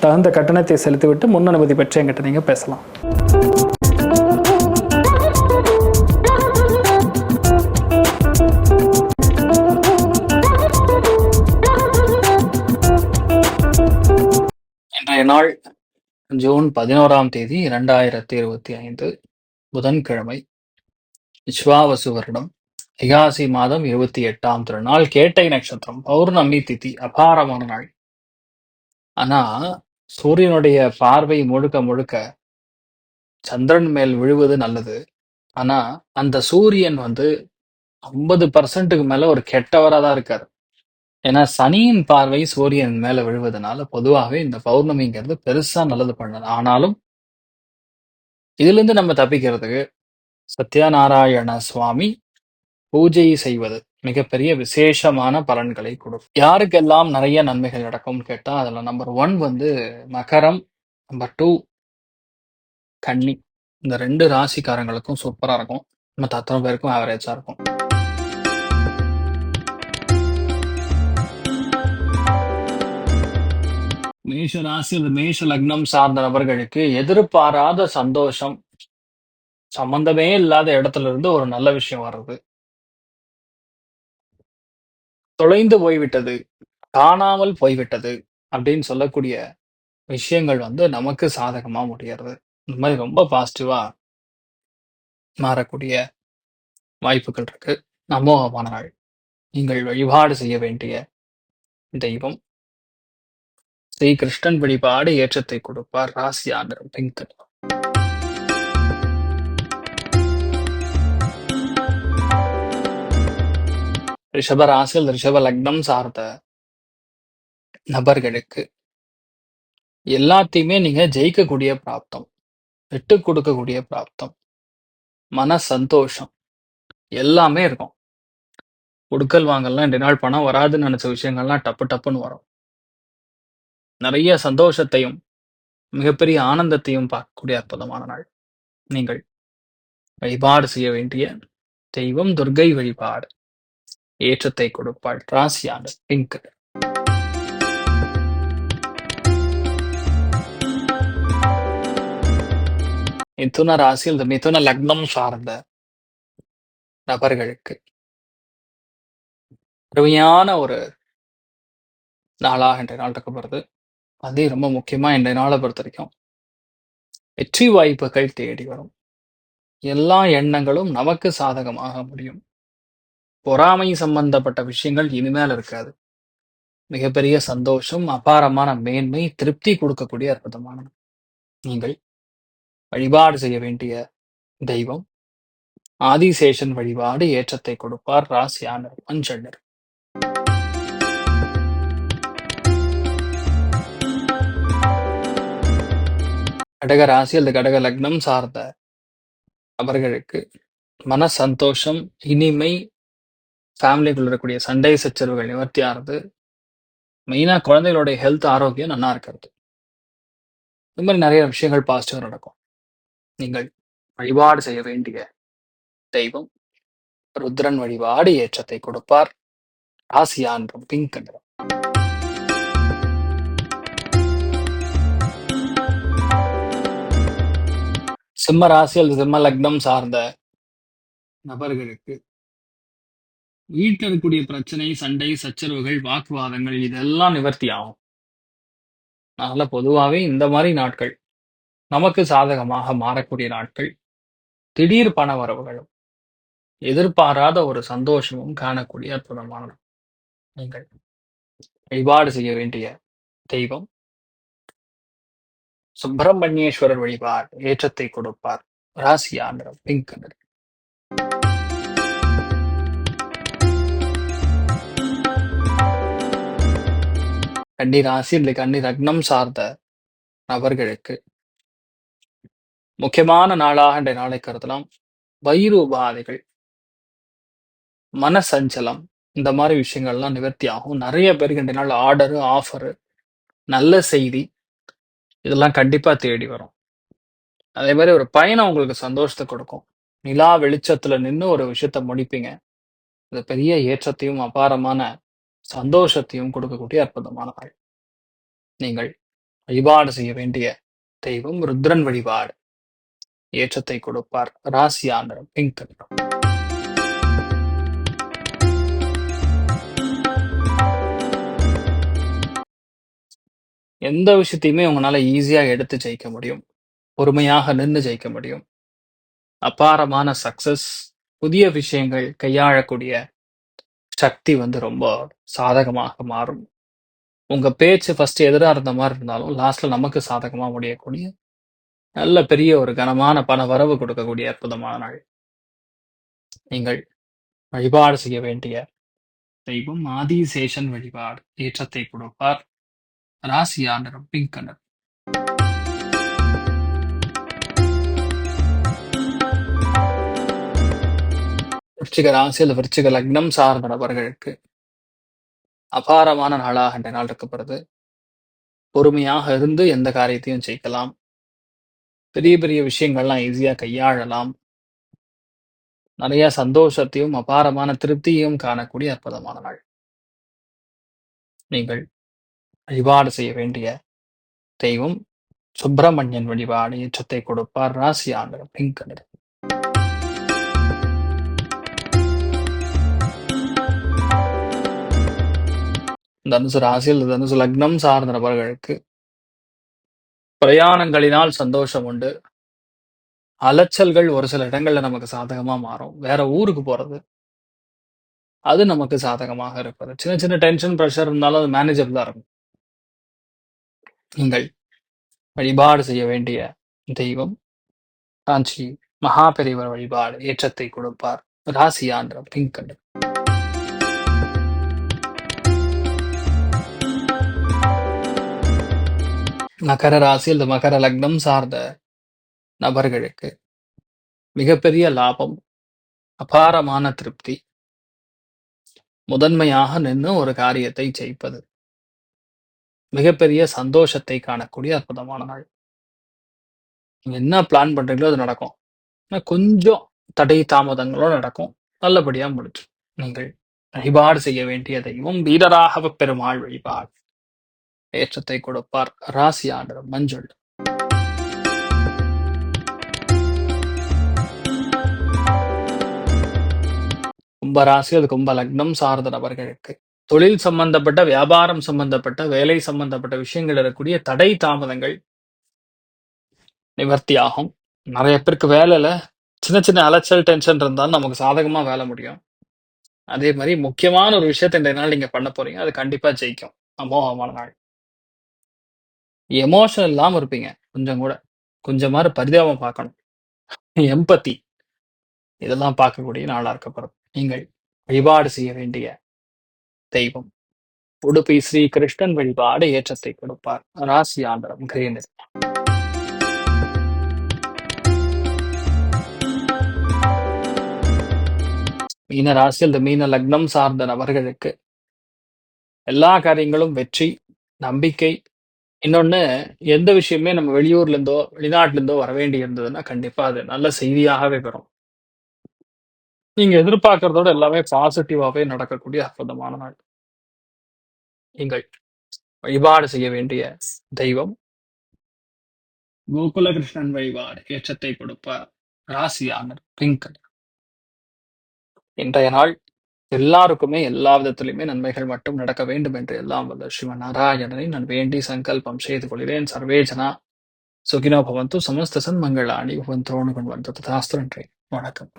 தகுந்த கட்டணத்தை செலுத்திவிட்டு முன் அனுமதி பெற்று எங்கிட்ட நீங்கள் பேசலாம். இன்றைய நாள் ஜூன் பதினோராம் தேதி இரண்டாயிரத்தி இருபத்தி ஐந்து புதன்கிழமை. விஸ்வாவசு வருடம். ஐகாசி மாதம் இருபத்தி எட்டாம் திருநாள். கேட்டை நட்சத்திரம். பௌர்ணமி திதி. அபாரமான நாள். ஆனா சூரியனுடைய பார்வை முழுக்க முழுக்க சந்திரன் மேல் விழுவது நல்லது. ஆனா அந்த சூரியன் வந்து ஐம்பது பர்சன்ட்டுக்கு மேல ஒரு கெட்டவரா தான் இருக்காரு. ஏன்னா சனியின் பார்வை சூரியன் மேல விழுவதனால பொதுவாகவே இந்த பௌர்ணமிங்கிறது பெருசா நல்லது பண்ணது ஆனாலும் இதுல இருந்து நம்ம தப்பிக்கிறதுக்கு சத்யநாராயண சுவாமி பூஜை செய்வது மிகப்பெரிய விசேஷமான பலன்களை கொடுக்கும் யாருக்கெல்லாம் நிறைய நன்மைகள் நடக்கும்னு கேட்டா அதுல நம்பர் ஒன் வந்து மகரம் நம்பர் டூ கன்னி. இந்த ரெண்டு ராசிக்காரங்களுக்கும் சூப்பரா இருக்கும். மற்ற அத்தனை பேருக்கும் ஆவரேஜா இருக்கும். மேஷ ராசி அந்த மேஷ லக்னம் சார்ந்த நபர்களுக்கு எதிர்பாராத சந்தோஷம் சம்பந்தமே இல்லாத இடத்துல இருந்து ஒரு நல்ல விஷயம் வர்றது. தொலைந்து போய்விட்டது காணாமல் போய்விட்டது அப்படின்னு சொல்லக்கூடிய விஷயங்கள் வந்து நமக்கு சாதகமா முடியறது. இந்த மாதிரி ரொம்ப பாசிட்டிவா மாறக்கூடிய வாய்ப்புகள் இருக்கு. அமோகமான நாள் நீங்கள் வழிபாடு செய்ய வேண்டிய தெய்வம். ஸ்ரீ கிருஷ்ணன் வழிபாடு ஏற்றத்தை கொடுப்பார். ராசி ஆண்டர் பிங்க் ரிஷப ராசியில் ரிஷப லக்னம் சார்ந்த நபர்களுக்கு எல்லாத்தையுமே நீங்க ஜெயிக்கக்கூடிய பிராப்தம் விட்டு கொடுக்கக்கூடிய பிராப்தம் மன சந்தோஷம் எல்லாமே இருக்கும். கொடுக்கல் வாங்கலாம் ரெண்டு நாள் பணம் வராதுன்னு நினைச்ச விஷயங்கள்லாம் டப்பு டப்புன்னு வரும். நிறைய சந்தோஷத்தையும் மிகப்பெரிய ஆனந்தத்தையும் பார்க்கக்கூடிய அற்புதமான நாள் நீங்கள் வழிபாடு செய்ய வேண்டிய தெய்வம் துர்கை வழிபாடு. ஏற்றத்தை கொடுப்பாள். ராசியான பிங்க் மிதுன ராசி இந்த மிதுன லக்னம் சார்ந்த நபர்களுக்கு அருமையான ஒரு நாளாக இன்றைய நாள் இருக்கப்படுறது அதே ரொம்ப முக்கியமா இன்றைய நாளை பொறுத்த வரைக்கும். வெற்றி வாய்ப்புகள் தேடி வரும். எல்லா எண்ணங்களும் நமக்கு சாதகமாக முடியும். பொறாமை சம்பந்தப்பட்ட விஷயங்கள் இனிமேல் இருக்காது. மிகப்பெரிய சந்தோஷம் அபாரமான மேன்மை திருப்தி கொடுக்கக்கூடிய அற்புதமானது நீங்கள் வழிபாடு செய்ய வேண்டிய தெய்வம் ஆதிசேஷன் வழிபாடு ஏற்றத்தை கொடுப்பார் ராசியானர் மஞ்சள் கடக ராசி அல்லது கடக லக்னம் சார்ந்த அவர்களுக்கு மன சந்தோஷம் இனிமை ஃபேமிலிக்குள்ள இருக்கக்கூடிய சண்டை சச்சரவுகள் நிவர்த்தி ஆகிறது மெயினாக குழந்தைகளுடைய ஹெல்த் ஆரோக்கியம் நல்லா இருக்கிறது. இந்த மாதிரி நிறைய விஷயங்கள் பாசிட்டிவாக நடக்கும். நீங்கள் வழிபாடு செய்ய வேண்டிய தெய்வம் ருத்ரன் வழிபாடு ஏற்றத்தை கொடுப்பார். ராசியான்றும் பிங்க் நிறம் சிம்ம ராசி அல்லது சிம்ம லக்னம் சார்ந்த நபர்களுக்கு வீட்டில் இருக்கக்கூடிய பிரச்சனை சண்டை சச்சரவுகள் வாக்குவாதங்கள் இதெல்லாம் நிவர்த்தி ஆகும். அதனால பொதுவாகவே இந்த மாதிரி நாட்கள் நமக்கு சாதகமாக மாறக்கூடிய நாட்கள். திடீர் பண வரவுகளும் எதிர்பாராத ஒரு சந்தோஷமும் காணக்கூடிய அற்புதமான நீங்கள் வழிபாடு செய்ய வேண்டிய தெய்வம். சுப்பிரமணியேஸ்வரர் வழிபாடு ஏற்றத்தை கொடுப்பார். ராசியா நிறம் பிங்க் நிறம் கன்னி ராசி இல்லை கன்னி சார்ந்த நபர்களுக்கு முக்கியமான நாளாக இன்றைய நாளை கருதலாம். வயிறு உபாதைகள் மனசஞ்சலம் இந்த மாதிரி விஷயங்கள்லாம் நிவர்த்தி ஆகும். நிறைய பேருக்கு இன்றைய நாள் ஆர்டரு ஆஃபரு நல்ல செய்தி இதெல்லாம் கண்டிப்பா தேடி வரும். அதே மாதிரி ஒரு பயணம் உங்களுக்கு சந்தோஷத்தை கொடுக்கும். நிலா வெளிச்சத்துல நின்று ஒரு விஷயத்த முடிப்பீங்க. அது பெரிய ஏற்றத்தையும் அபாரமான சந்தோஷத்தையும் கொடுக்கக்கூடிய அற்புதமான நாள் நீங்கள் வழிபாடு செய்ய வேண்டிய தெய்வம் ருத்ரன் வழிபாடு. ஏற்றத்தை கொடுப்பார் ராசியா பிங்க் நிறம் எந்த விஷயத்தையுமே உங்களால ஈஸியா எடுத்து ஜெயிக்க முடியும். பொறுமையாக நின்று ஜெயிக்க முடியும். அபாரமான சக்சஸ் புதிய விஷயங்கள் கையாளக்கூடிய சக்தி வந்து ரொம்ப சாதகமாக மாறும். உங்க பேச்சு ஃபர்ஸ்ட் எதிரா இருந்த மாதிரி இருந்தாலும் லாஸ்ட்ல நமக்கு சாதகமா முடியக்கூடிய நல்ல பெரிய ஒரு கனமான பண வரவு கொடுக்கக்கூடிய அற்புதமான நாள். நீங்கள் வழிபாடு செய்ய வேண்டிய தெய்வம் ஆதிசேஷன் வழிபாடு ஏற்றத்தை கொடுப்பார். ராசியா நிறம் பிங்க் நிறம் விருச்சிக ராசி அல்லது விருச்சிக லக்னம் சார்ந்த நபர்களுக்கு அபாரமான நாளாக இந்த நாள் இருக்கப்படுது. பொறுமையாக இருந்து எந்த காரியத்தையும் ஜெயிக்கலாம் பெரிய பெரிய விஷயங்கள்லாம் ஈஸியா கையாளலாம். நிறைய சந்தோஷத்தையும் அபாரமான திருப்தியையும் காணக்கூடிய அற்புதமான நாள். நீங்கள் வழிபாடு செய்ய வேண்டிய தெய்வம் சுப்பிரமணியன் வழிபாடு ஏற்றத்தை கொடுப்பார். ராசி ஆண்டு பிங்க் நிறம் தனுசு ராசியில் தனுசு லக்னம் சார்ந்த நபர்களுக்கு பிரயாணங்களினால் சந்தோஷம் உண்டு. அலைச்சல்கள் ஒரு சில இடங்கள்ல நமக்கு சாதகமா மாறும். வேற ஊருக்கு போறது அது நமக்கு சாதகமாக இருப்பது. சின்ன சின்ன டென்ஷன் ப்ரெஷர் இருந்தாலும் அது மேனேஜபிளா இருக்கும். நீங்கள் வழிபாடு செய்ய வேண்டிய தெய்வம் காஞ்சி மகாபெரிவர் வழிபாடு ஏற்றத்தை கொடுப்பார். ராசியான்ற பிங்க் கண்டு மகர ராசி அல்லது மகர லக்னம் சார்ந்த நபர்களுக்கு மிகப்பெரிய லாபம் அபாரமான திருப்தி முதன்மையாக நின்று ஒரு காரியத்தை செய்ப்பது மிகப்பெரிய சந்தோஷத்தை காணக்கூடிய அற்புதமான நாள். நீங்க என்ன பிளான் பண்றீங்களோ அது நடக்கும். ஆனா கொஞ்சம் தடை தாமதங்களும் நடக்கும். நல்லபடியா முடிச்சு நீங்கள் வழிபாடு செய்ய வேண்டிய தெய்வம் வீரராகவ பெருமாள் வழிபாடு. ஏற்றத்தை கொடுப்பார். ராசி ஆண்டர் மஞ்சள். கும்பராசி அது கும்ப லக்னம் சார்ந்த நபர்களுக்கு. தொழில் சம்பந்தப்பட்ட வியாபாரம் சம்பந்தப்பட்ட வேலை சம்பந்தப்பட்ட விஷயங்கள் இருக்கக்கூடிய தடை தாமதங்கள் நிவர்த்தி ஆகும் நிறைய பேருக்கு வேலையில சின்ன சின்ன அலைச்சல் டென்ஷன் இருந்தாலும் நமக்கு சாதகமா வேலை முடியும். அதே மாதிரி முக்கியமான ஒரு விஷயத்தை இந்த நாள் நீங்க பண்ண போறீங்க. அது கண்டிப்பா ஜெயிக்கும். அமோகமான நாள். எமோஷன் இல்லாம இருப்பீங்க. கொஞ்சம் கூட. கொஞ்சமாவது பரிதாபம் பார்க்கணும். எம்பத்தி இதெல்லாம் பார்க்கக்கூடிய நாளா இருக்கப்படும் நீங்கள் வழிபாடு செய்ய வேண்டிய தெய்வம். உடுப்பி ஸ்ரீ கிருஷ்ணன் வழிபாடு ஏற்றத்தை கொடுப்பார். ராசி ஆண்டரம் கிரீனர் மீன ராசி அல்லது மீன லக்னம் சார்ந்த நபர்களுக்கு எல்லா காரியங்களும் வெற்றி நம்பிக்கை இன்னொன்னு எந்த விஷயமே நம்ம வெளியூர்ல இருந்தோ வெளிநாட்டுல இருந்தோ வர வேண்டி இருந்ததுன்னா கண்டிப்பா அது நல்ல செய்தியாகவே வரும். நீங்க எதிர்பார்க்கறதோட எல்லாமே பாசிட்டிவாவே நடக்கக்கூடிய அற்புதமான நாள். நீங்கள் வழிபாடு செய்ய வேண்டிய தெய்வம்? கோகுலகிருஷ்ணன் வழிபாடு ஏற்றத்தை கொடுப்பார். ராசியானர் பிங்க் இன்றைய நாள் எல்லாருக்குமே எல்லா விதத்திலுமே நன்மைகள் மட்டும் நடக்க வேண்டும் என்று எல்லாம் வல்ல சிவ நாராயணனை நான் வேண்டி சங்கல்பம் செய்து கொள்கிறேன். சர்வேஜனா சுகினோ பவந்து சமஸ்த சன்மங்களாணி பவந்தோணு கொண்டு ததாஸ்து நன்றி. வணக்கம்.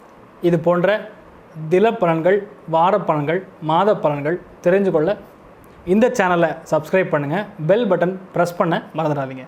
இது போன்ற தில பலன்கள் வார பலன்கள் மாத பலன்கள் தெரிஞ்சு கொள்ள இந்த சேனலை சப்ஸ்கிரைப் பண்ணுங்கள் பெல் பட்டன் ப்ரெஸ் பண்ண மறந்துடாதீங்க.